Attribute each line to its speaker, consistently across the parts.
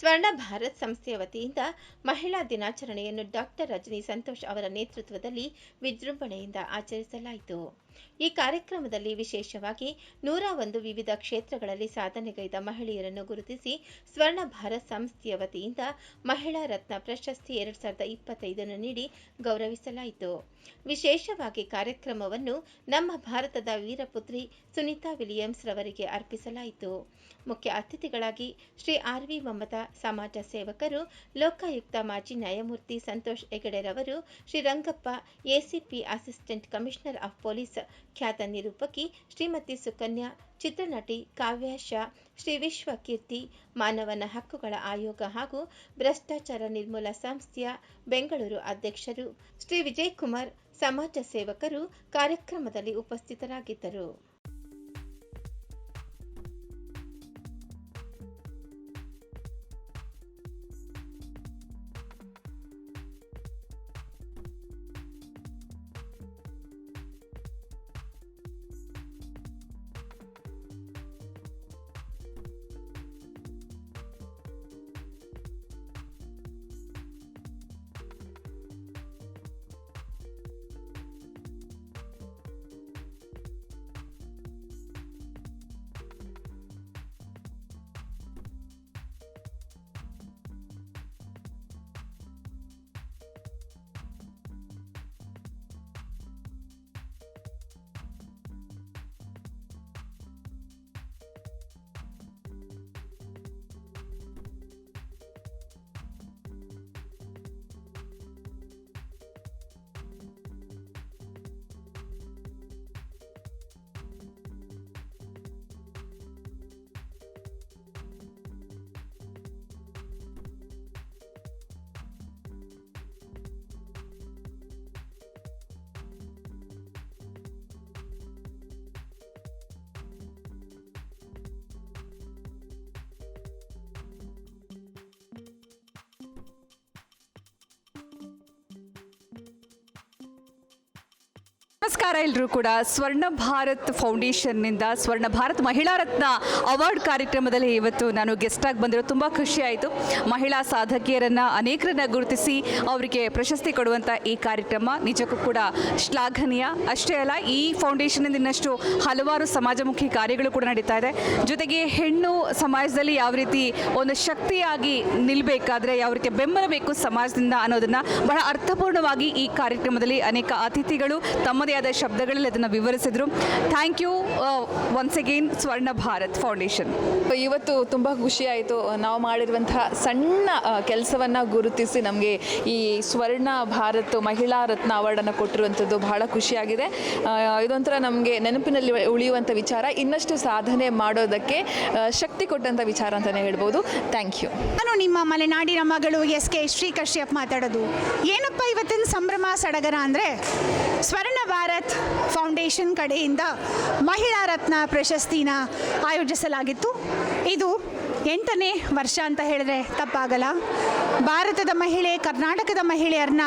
Speaker 1: ಸ್ವರ್ಣ ಭಾರತ್ ಸಂಸ್ಥೆಯ ವತಿಯಿಂದ ಮಹಿಳಾ ದಿನಾಚರಣೆಯನ್ನು ಡಾಕ್ಟರ್ ರಜನಿ ಸಂತೋಷ್ ಅವರ ನೇತೃತ್ವದಲ್ಲಿ ವಿಜೃಂಭಣೆಯಿಂದ ಆಚರಿಸಲಾಯಿತು. ಈ ಕಾರ್ಯಕ್ರಮದಲ್ಲಿ ವಿಶೇಷವಾಗಿ ನೂರ ಒಂದು ವಿವಿಧ ಕ್ಷೇತ್ರಗಳಲ್ಲಿ ಸಾಧನೆಗೈದ ಮಹಿಳೆಯರನ್ನು ಗುರುತಿಸಿ ಸ್ವರ್ಣ ಭಾರತ್ ಸಂಸ್ಥೆಯ ವತಿಯಿಂದ ಮಹಿಳಾ ರತ್ನ ಪ್ರಶಸ್ತಿ ಎರಡ್ ಸಾವಿರದ ಇಪ್ಪತ್ತೈದನ್ನು ನೀಡಿ ಗೌರವಿಸಲಾಯಿತು. ವಿಶೇಷವಾಗಿ ಕಾರ್ಯಕ್ರಮವನ್ನು ನಮ್ಮ ಭಾರತದ ವೀರಪುತ್ರಿ ಸುನೀತಾ ವಿಲಿಯಮ್ಸ್ ರವರಿಗೆ ಅರ್ಪಿಸಲಾಯಿತು. ಮುಖ್ಯ ಅತಿಥಿಗಳಾಗಿ ಶ್ರೀ ಆರ್ ವಿ ಮಮತಾ ಸಮಾಜ ಸೇವಕರು, ಲೋಕಾಯುಕ್ತ ಮಾಜಿ ನ್ಯಾಯಮೂರ್ತಿ Santosh ಹೆಗಡೆರವರು Shri Rangappa ACP assistant commissioner of police ಖ್ಯಾತ ನಿರೂಪಕಿ ಶ್ರೀಮತಿ ಸುಕನ್ಯಾ, ಚಿತ್ರನಟಿ ಕಾವ್ಯ ಶ್ರೀ ವಿಶ್ವಕೀರ್ತಿ, ಮಾನವನ ಹಕ್ಕುಗಳ ಆಯೋಗ ಹಾಗೂ ಭ್ರಷ್ಟಾಚಾರ ನಿರ್ಮೂಲ ಸಂಸ್ಥೆಯ ಬೆಂಗಳೂರು ಅಧ್ಯಕ್ಷರು. ಶ್ರೀ ವಿಜಯ್ ಕುಮಾರ್, ಸಮಾಜ ಸೇವಕರು ಕಾರ್ಯಕ್ರಮದಲ್ಲಿ ಉಪಸ್ಥಿತರಾಗಿದ್ದರು.
Speaker 2: ನಮಸ್ಕಾರ ಎಲ್ಲರೂ ಕೂಡ. ಸ್ವರ್ಣ ಭಾರತ್ ಫೌಂಡೇಶನ್ನಿಂದ ಸ್ವರ್ಣ ಭಾರತ್ ಮಹಿಳಾ ರತ್ನ ಅವಾರ್ಡ್ ಕಾರ್ಯಕ್ರಮದಲ್ಲಿ ಇವತ್ತು ನಾನು ಗೆಸ್ಟ್ ಆಗಿ ಬಂದಿರೋ. ತುಂಬ ಖುಷಿ ಆಯಿತು. ಮಹಿಳಾ ಸಾಧಕಿಯರನ್ನು ಅನೇಕರನ್ನ ಗುರುತಿಸಿ ಅವರಿಗೆ ಪ್ರಶಸ್ತಿ ಕೊಡುವಂಥ ಈ ಕಾರ್ಯಕ್ರಮ ನಿಜಕ್ಕೂ ಕೂಡ ಶ್ಲಾಘನೀಯ. ಅಷ್ಟೇ ಅಲ್ಲ, ಈ ಫೌಂಡೇಶನ್ನಿಂದ ಇನ್ನಷ್ಟು ಹಲವಾರು ಸಮಾಜಮುಖಿ ಕಾರ್ಯಗಳು ಕೂಡ ನಡೀತಾ ಇದೆ. ಜೊತೆಗೆ ಹೆಣ್ಣು ಸಮಾಜದಲ್ಲಿ ಯಾವ ರೀತಿ ಒಂದು ಶಕ್ತಿಯಾಗಿ ನಿಲ್ಲಬೇಕಾದ್ರೆ ಯಾವ ರೀತಿ ಬೆಂಬಲ ಬೇಕು ಸಮಾಜದಿಂದ ಅನ್ನೋದನ್ನ ಬಹಳ ಅರ್ಥಪೂರ್ಣವಾಗಿ ಈ ಕಾರ್ಯಕ್ರಮದಲ್ಲಿ ಅನೇಕ ಅತಿಥಿಗಳು ತಮ್ಮದೇ ಆದ ಶಬ್ದಗಳಲ್ಲಿ ಅದನ್ನು ವಿವರಿಸಿದ್ರು. Thank you once again Swarna Bharat foundation
Speaker 3: ಇವತ್ತು ತುಂಬ ಖುಷಿಯಾಯಿತು ಆಯಿತು. ನಾವು ಮಾಡಿರುವಂತಹ ಸಣ್ಣ ಕೆಲಸವನ್ನು ಗುರುತಿಸಿ ನಮಗೆ ಈ ಸ್ವರ್ಣ ಭಾರತ್ ಮಹಿಳಾ ರತ್ನ ಅವಾರ್ಡನ್ನು ಕೊಟ್ಟಿರುವಂಥದ್ದು ಬಹಳ ಖುಷಿಯಾಗಿದೆ ಇದೊಂಥರ ನಮಗೆ ನೆನಪಿನಲ್ಲಿ ಉಳಿಯುವಂಥ ವಿಚಾರ. ಇನ್ನಷ್ಟು ಸಾಧನೆ ಮಾಡೋದಕ್ಕೆ ಶಕ್ತಿ ಕೊಟ್ಟಂಥ ವಿಚಾರ ಅಂತಲೇ ಹೇಳ್ಬೋದು. ಥ್ಯಾಂಕ್ ಯು
Speaker 4: ನಾನು ನಿಮ್ಮ ಮಲೆನಾಡಿನ ಮಗಳು ಎಸ್ ಕೆ ಶ್ರೀ ಕಶ್ಯಪ್ ಮಾತಾಡೋದು. ಏನಪ್ಪ ಇವತ್ತಿನ ಸಂಭ್ರಮ ಸಡಗರ ಅಂದರೆ? ಸ್ವರ್ಣ ಭಾರತ್ ಫೌಂಡೇಶನ್ ಕಡೆಯಿಂದ ಮಹಿಳಾ ರತ್ನ ಪ್ರಶಸ್ತಿನ ಆಯೋಜಿಸಲಾಗಿತ್ತು. ಇದು ಎಂಟನೇ ವರ್ಷ ಅಂತ ಹೇಳಿದ್ರೆ ತಪ್ಪಾಗಲ್ಲ. ಭಾರತದ ಮಹಿಳೆ ಕರ್ನಾಟಕದ ಮಹಿಳೆಯರನ್ನ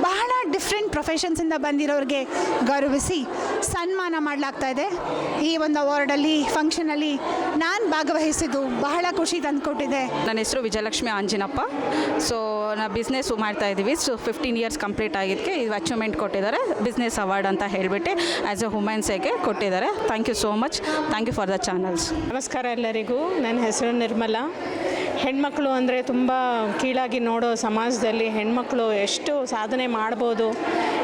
Speaker 4: ಬಹಳ ಡಿಫ್ರೆಂಟ್ ಪ್ರೊಫೆಷನ್ಸಿಂದ ಬಂದಿರೋರಿಗೆ ಗೌರವಿಸಿ ಸನ್ಮಾನ ಮಾಡಲಾಗ್ತಾ ಇದೆ. ಈ ಒಂದು ಅವಾರ್ಡಲ್ಲಿ ಫಂಕ್ಷನಲ್ಲಿ ನಾನು ಭಾಗವಹಿಸಿದ್ದು ಬಹಳ ಖುಷಿ ತಂದುಕೊಟ್ಟಿದೆ.
Speaker 5: ನನ್ನ ಹೆಸರು ವಿಜಯಲಕ್ಷ್ಮಿ ಆಂಜಿನಪ್ಪ. ಸೊ ನಾ ಬಿಸ್ನೆಸ್ ಮಾಡ್ತಾ ಇದ್ದೀವಿ ಸೊ ಫಿಫ್ಟೀನ್ ಇಯರ್ಸ್ ಕಂಪ್ಲೀಟ್ ಆಗಿದ್ದಕ್ಕೆ ಇದು ಅಚೀವ್ಮೆಂಟ್ ಕೊಟ್ಟಿದ್ದಾರೆ. ಬಿಸ್ನೆಸ್ ಅವಾರ್ಡ್ ಅಂತ ಹೇಳಿಬಿಟ್ಟು ಆ್ಯಸ್ ಎ ವುಮೆನ್ಸಿಗೆ ಕೊಟ್ಟಿದ್ದಾರೆ. Thank you so much thank you for the channels
Speaker 6: ನಮಸ್ಕಾರ ಎಲ್ಲರಿಗೂ. ನನ್ನ ಹೆಸರು ನಿರ್ಮಲಾ. ಹೆಣ್ಮಕ್ಳು ಅಂದರೆ ತುಂಬ ಕೀಳಾಗಿ ನೋಡೋ ಸಮಾಜದಲ್ಲಿ ಹೆಣ್ಮಕ್ಳು ಎಷ್ಟು ಸಾಧನೆ ಮಾಡ್ಬೋದು.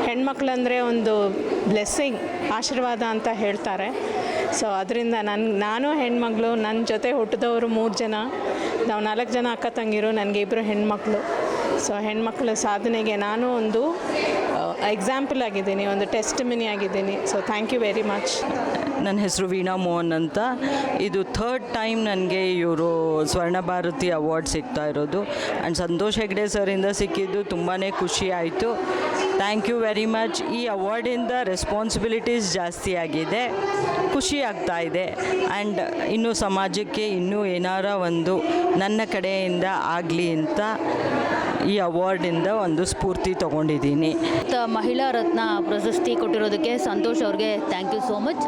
Speaker 6: ಹೆಣ್ಮಕ್ಳಂದರೆ ಒಂದು ಬ್ಲೆಸ್ಸಿಂಗ್ ಆಶೀರ್ವಾದ ಅಂತ ಹೇಳ್ತಾರೆ. ಸೊ ಅದರಿಂದ ನನ್ನ ನಾನು ಹೆಣ್ಮಗಳು ನನ್ನ ಜೊತೆ ಹುಟ್ಟಿದವರು ಮೂರು ಜನ. ನಾವು ನಾಲ್ಕು ಜನ ಅಕ್ಕ ತಂಗಿರು, ನನಗೆ ಇಬ್ಬರು ಹೆಣ್ಮಕ್ಳು. ಸೊ ಹೆಣ್ಮಕ್ಳ ಸಾಧನೆಗೆ ನಾನು ಒಂದು ಎಕ್ಸಾಂಪಲ್ ಆಗಿದ್ದೀನಿ, ಒಂದು ಟೆಸ್ಟ್ ಮಿನಿ ಆಗಿದ್ದೀನಿ. So thank you very much
Speaker 7: ನನ್ನ ಹೆಸರು ವೀಣಾ ಮೋಹನ್ ಅಂತ. ಇದು ಥರ್ಡ್ ಟೈಮ್ ನನಗೆ ಇವರು ಸ್ವರ್ಣ ಭಾರತಿ ಅವಾರ್ಡ್ ಸಿಗ್ತಾ ಇರೋದು. ಆ್ಯಂಡ್ ಸಂತೋಷ್ ಹೆಗ್ಡೆ ಸರಿಂದ ಸಿಕ್ಕಿದ್ದು ತುಂಬಾ ಖುಷಿ ಆಯಿತು. ಥ್ಯಾಂಕ್ ಯು ವೆರಿ ಮಚ್ ಈ ಅವಾರ್ಡಿಂದ ರೆಸ್ಪಾನ್ಸಿಬಿಲಿಟೀಸ್ ಜಾಸ್ತಿ ಆಗಿದೆ. ಖುಷಿ ಆಗ್ತಾ ಇದೆ. ಆ್ಯಂಡ್ ಇನ್ನು ಸಮಾಜಕ್ಕೆ ಇನ್ನೂ ಏನಾರ ಒಂದು ನನ್ನ ಕಡೆಯಿಂದ ಆಗಲಿ ಅಂತ ಈ ಅವಾರ್ಡಿಂದ ಒಂದು ಸ್ಫೂರ್ತಿ ತೊಗೊಂಡಿದ್ದೀನಿ.
Speaker 8: ಮಹಿಳಾ ರತ್ನ ಪ್ರಶಸ್ತಿ ಕೊಟ್ಟಿರೋದಕ್ಕೆ ಸಂತೋಷ್ ಅವ್ರಿಗೆ thank you so much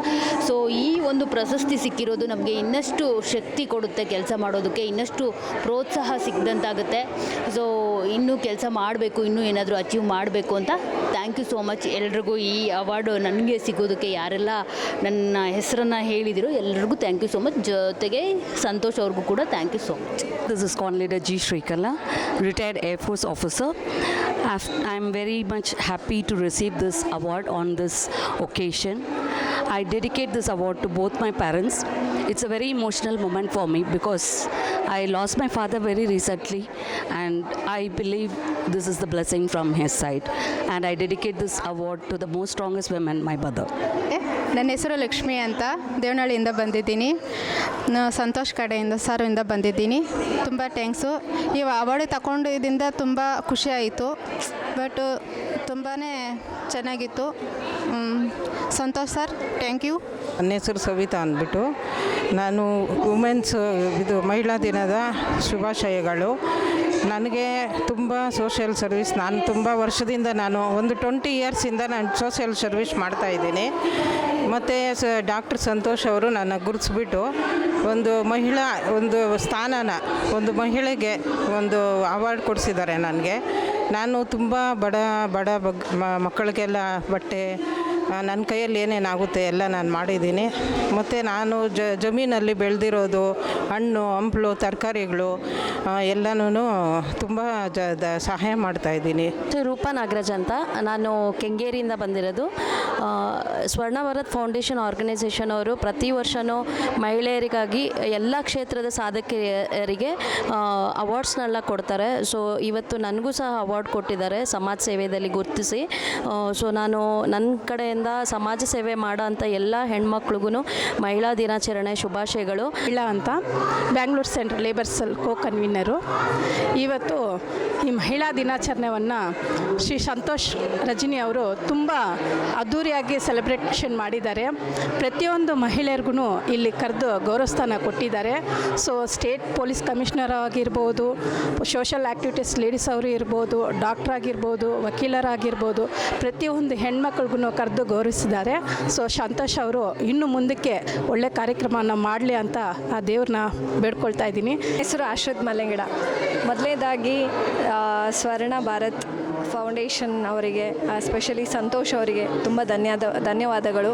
Speaker 8: so ಈ ಒಂದು ಪ್ರಶಸ್ತಿ ಸಿಕ್ಕಿರೋದು ನಮಗೆ ಇನ್ನಷ್ಟು ಶಕ್ತಿ ಕೊಡುತ್ತೆ ಕೆಲಸ ಮಾಡೋದಕ್ಕೆ, ಇನ್ನಷ್ಟು ಪ್ರೋತ್ಸಾಹ ಸಿಕ್ಕಿದಂತಾಗುತ್ತೆ ಸೊ ಇನ್ನೂ ಕೆಲಸ ಮಾಡಬೇಕು, ಇನ್ನೂ ಏನಾದರೂ ಅಚೀವ್ ಮಾಡಬೇಕು ಅಂತ ಥ್ಯಾಂಕ್ ಯು ಸೋ ಮಚ್ ಎಲ್ರಿಗೂ ಈ ಅವಾರ್ಡು ನನಗೆ ಸಿಗೋದಕ್ಕೆ ಯಾರೆಲ್ಲ ನನ್ನ ಹೆಸರನ್ನು ಹೇಳಿದಿರೋ ಎಲ್ರಿಗೂ ಥ್ಯಾಂಕ್ ಯು ಸೋ ಮಚ್ ಜೊತೆಗೆ ಸಂತೋಷ್ ಅವ್ರಿಗೂ ಕೂಡ thank you so much
Speaker 9: This is Con Leader G. Shrikala, retired Air Force officer. I'm very much happy to receive this award on this occasion. I dedicate this award to both my parents. It's a very emotional moment for me because I lost my father very recently, and I believe this is the blessing from his side. And I dedicate this award to the most strongest women, my mother.
Speaker 10: Eh, ನನ್ನ ಹೆಸರು ಲಕ್ಷ್ಮಿ ಅಂತ ದೇವನಹಳ್ಳಿಯಿಂದ ಬಂದಿದ್ದೀನಿ. ಸಂತೋಷ್ ಕಡೆಯಿಂದ, ಸಾರಿಂದ ಬಂದಿದ್ದೀನಿ. ತುಂಬ thanks. ಈ award ತಗೊಂಡಿದ್ದರಿಂದ ತುಂಬ ಖುಷಿ ಆಯಿತು. ಬಟ್ ತುಂಬಾ ಚೆನ್ನಾಗಿತ್ತು. Santosh sir, thank you.
Speaker 11: ನನ್ನ ಹೆಸರು ಸವಿತಾ ಅಂದ್ಬಿಟ್ಟು. ನಾನು ವುಮೆನ್ಸ್ ಇದು ಮಹಿಳಾ ದಿನದ ಶುಭಾಶಯಗಳು. ನನಗೆ ತುಂಬ ಸೋಷಿಯಲ್ ಸರ್ವಿಸ್ ನಾನು ತುಂಬ ವರ್ಷದಿಂದ ನಾನು ಒಂದು ಟ್ವೆಂಟಿ ಇಯರ್ಸಿಂದ ನಾನು ಸೋಷಿಯಲ್ ಸರ್ವಿಸ್ ಮಾಡ್ತಾ ಇದ್ದೀನಿ. ಮತ್ತು ಸ ಡಾಕ್ಟರ್ ಸಂತೋಷ್ ಅವರು ನನ್ನ ಗುರುತಿಸ್ಬಿಟ್ಟು ಒಂದು ಮಹಿಳಾ, ಒಂದು ಸ್ಥಾನನ, ಒಂದು ಮಹಿಳೆಗೆ ಒಂದು ಅವಾರ್ಡ್ ಕೊಡಿಸಿದ್ದಾರೆ ನನಗೆ. ನಾನು ತುಂಬ ಬಡ ಬಡ ಬಗ್ ಮಕ್ಕಳಿಗೆಲ್ಲ ಬಟ್ಟೆ ನನ್ನ ಕೈಯಲ್ಲಿ ಏನೇನಾಗುತ್ತೆ ಎಲ್ಲ ನಾನು ಮಾಡಿದ್ದೀನಿ. ಮತ್ತು ನಾನು ಜಮೀನಲ್ಲಿ ಬೆಳೆದಿರೋದು ಹಣ್ಣು, ಹಂಪಲು, ತರಕಾರಿಗಳು ಎಲ್ಲನೂ ತುಂಬ ಜ, ದ, ಸಹಾಯ ಮಾಡ್ತಾಯಿದ್ದೀನಿ
Speaker 9: ರೂಪಾ ನಾಗರಾಜ್ ಅಂತ. ನಾನು ಕೆಂಗೇರಿಯಿಂದ ಬಂದಿರೋದು. ಸ್ವರ್ಣ ಫೌಂಡೇಶನ್ ಆರ್ಗನೈಸೇಷನ್ ಅವರು ಪ್ರತಿ ವರ್ಷವೂ ಮಹಿಳೆಯರಿಗಾಗಿ ಎಲ್ಲ ಕ್ಷೇತ್ರದ ಸಾಧಕಿಯರಿಗೆ ಅವಾರ್ಡ್ಸ್ನೆಲ್ಲ ಕೊಡ್ತಾರೆ. ಸೊ, ಇವತ್ತು ನನಗೂ ಸಹ ಅವಾರ್ಡ್ ಕೊಟ್ಟಿದ್ದಾರೆ. ಸಮಾಜ ಸೇವೆಯಲ್ಲಿ ಗುರುತಿಸಿ. ಸೊ, ನಾನು ನನ್ನ ಸಮಾಜ ಸೇವೆ ಮಾಡೋ ಅಂಥ ಎಲ್ಲ ಹೆಣ್ಮಕ್ಳಿಗೂ ಮಹಿಳಾ ದಿನಾಚರಣೆ ಶುಭಾಶಯಗಳು.
Speaker 12: ಇಲ್ಲ ಅಂತ ಬ್ಯಾಂಗ್ಳೂರ್ ಸೆಂಟ್ರಲ್ ಲೇಬರ್ಸಲ್ ಕೋ ಕನ್ವೀನರು ಇವತ್ತು ಈ ಮಹಿಳಾ ದಿನಾಚರಣೆಯನ್ನು ಶ್ರೀ ಸಂತೋಷ್ ರಜನಿ ಅವರು ತುಂಬ ಅದ್ಧೂರಿಯಾಗಿ ಸೆಲೆಬ್ರೇಷನ್ ಮಾಡಿದ್ದಾರೆ. ಪ್ರತಿಯೊಂದು ಮಹಿಳೆಯರಿಗೂ ಇಲ್ಲಿ ಕರೆದು ಗೌರವಸ್ಥಾನ ಕೊಟ್ಟಿದ್ದಾರೆ. ಸೊ ಸ್ಟೇಟ್ ಪೊಲೀಸ್ ಕಮಿಷನರ್ ಆಗಿರ್ಬೋದು ಸೋಷಲ್ ಆ್ಯಕ್ಟಿವಿಟೀಸ್ ಲೇಡೀಸ್ ಅವರು ಇರ್ಬೋದು ಡಾಕ್ಟ್ರ್ ಆಗಿರ್ಬೋದು, ವಕೀಲರಾಗಿರ್ಬೋದು, ಪ್ರತಿಯೊಂದು ಹೆಣ್ಮಕ್ಳಿಗೂ ಕರೆದು ಗೌರವಿಸಿದ್ದಾರೆ. ಸೊ ಸಂತೋಷ್ ಅವರು ಇನ್ನು ಮುಂದಕ್ಕೆ ಒಳ್ಳೆ ಕಾರ್ಯಕ್ರಮನ ಮಾಡಲಿ ಅಂತ ಆ ದೇವ್ರನ್ನ ಬೇಡ್ಕೊಳ್ತಾ ಇದ್ದೀನಿ.
Speaker 10: ಹೆಸರು ಆಶ್ರದ್ ಮಲೆಂಗಿಡ. ಮೊದಲನೇದಾಗಿ ಸ್ವರ್ಣ ಭಾರತ್ ಫೌಂಡೇಶನ್ ಅವರಿಗೆ ಸ್ಪೆಷಲಿ ಸಂತೋಷ್ ಅವರಿಗೆ ತುಂಬ ಧನ್ಯವಾದ ಧನ್ಯವಾದಗಳು.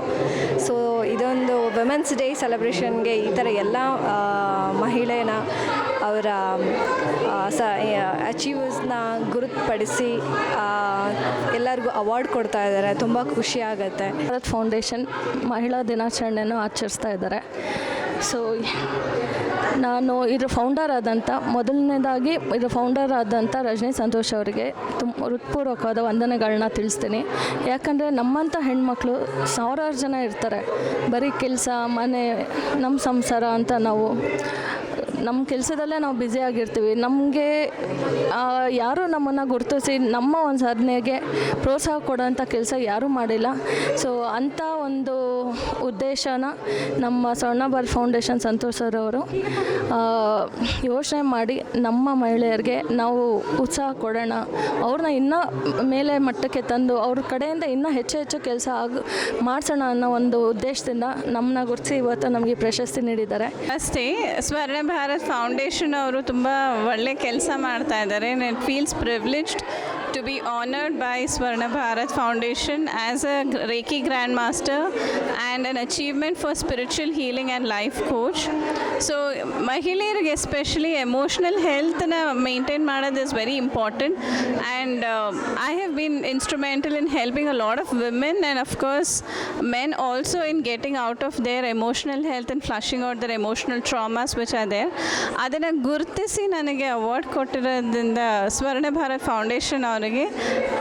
Speaker 10: ಸೊ ಇದೊಂದು ವುಮೆನ್ಸ್ ಡೇ ಸೆಲೆಬ್ರೇಷನ್ಗೆ ಈ ಥರ ಎಲ್ಲ ಮಹಿಳೆಯನ್ನ ಅವರ ಸ ಅಚೀವ್ಸ್ನ ಗುರುತುಪಡಿಸಿ ಎಲ್ಲರಿಗೂ ಅವಾರ್ಡ್ ಕೊಡ್ತಾ ಇದ್ದಾರೆ. ತುಂಬ ಖುಷಿ ಆಗುತ್ತೆ.
Speaker 9: ಭಾರತ್ ಫೌಂಡೇಶನ್ ಮಹಿಳಾ ದಿನಾಚರಣೆಯನ್ನು ಆಚರಿಸ್ತಾ ಇದ್ದಾರೆ. ಸೊ ನಾನು ಇದ್ರ ಫೌಂಡರ್ ಆದಂಥ ಮೊದಲನೇದಾಗಿ ಇದರ ಫೌಂಡರ್ ಆದಂಥ ರಜನಿ ಸಂತೋಷ್ ಅವರಿಗೆ ತುಂಬ ಹೃತ್ಪೂರ್ವಕವಾದ ವಂದನೆಗಳನ್ನ ತಿಳಿಸ್ತೀನಿ. ಯಾಕಂದರೆ ನಮ್ಮಂಥ ಹೆಣ್ಮಕ್ಳು ಸಾವಿರಾರು ಜನ ಇರ್ತಾರೆ. ಬರೀ ಕೆಲಸ, ಮನೆ ನಮ್ಮ ಸಂಸಾರ ಅಂತ ನಾವು. ನಮ್ಮ ಕೆಲಸದಲ್ಲೇ ನಾವು ಬ್ಯುಸಿಯಾಗಿರ್ತೀವಿ ನಮಗೆ ಯಾರೂ ನಮ್ಮನ್ನು ಗುರುತಿಸಿ ನಮ್ಮ ಒಂದು ಸಾಧನೆಗೆ ಪ್ರೋತ್ಸಾಹ ಕೊಡೋಂಥ ಕೆಲಸ ಯಾರೂ ಮಾಡಿಲ್ಲ. ಸೊ ಅಂಥ ಒಂದು ಉದ್ದೇಶನ ನಮ್ಮ ಸ್ವರ್ಣ ಫೌಂಡೇಶನ್ ಸಂತೋಷ್ ಸರ್ ಅವರು ಯೋಚನೆ ಮಾಡಿ ನಮ್ಮ ಮಹಿಳೆಯರಿಗೆ ನಾವು ಉತ್ಸಾಹ ಕೊಡೋಣ. ಅವ್ರನ್ನ ಇನ್ನೂ ಮೇಲೆ ಮಟ್ಟಕ್ಕೆ ತಂದು ಅವ್ರ ಕಡೆಯಿಂದ ಇನ್ನೂ ಹೆಚ್ಚು ಹೆಚ್ಚು ಕೆಲಸ ಆಗ ಮಾಡಿಸೋಣ ಅನ್ನೋ ಒಂದು ಉದ್ದೇಶದಿಂದ ನಮ್ಮನ್ನ ಗುರುತಿಸಿ ಇವತ್ತು ನಮಗೆ ಪ್ರಶಸ್ತಿ ನೀಡಿದ್ದಾರೆ.
Speaker 12: ಅಷ್ಟೇ ಸ್ವರ್ಣ ಭಾರತ್ ಫೌಂಡೇಶನ್ ಅವರು ತುಂಬ ಒಳ್ಳೆ ಕೆಲಸ ಮಾಡ್ತಾ ಇದ್ದಾರೆ. It feels privileged to be honoured by Swarna Bharat foundation as a reiki grand master and an achievement for spiritual healing and life coach so ಮಹಿಳೆಯರಿಗೆ ಎಸ್ಪೆಷಲಿ ಎಮೋಷ್ನಲ್ ಹೆಲ್ತ್ನ ಮೇಂಟೈನ್ ಮಾಡೋದು is very important and I have been instrumental in helping a lot of women and of course men also in getting out of their emotional health and flushing out their emotional traumas which are there ಅದನ್ನು ಗುರುತಿಸಿ ನನಗೆ award ಕೊಟ್ಟಿರೋದ್ರಿಂದ ಸ್ವರ್ಣ Bharat foundation ಅವರಿಗೆ.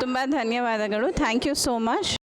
Speaker 12: ತುಂಬ ಧನ್ಯವಾದಗಳು. Thank you so much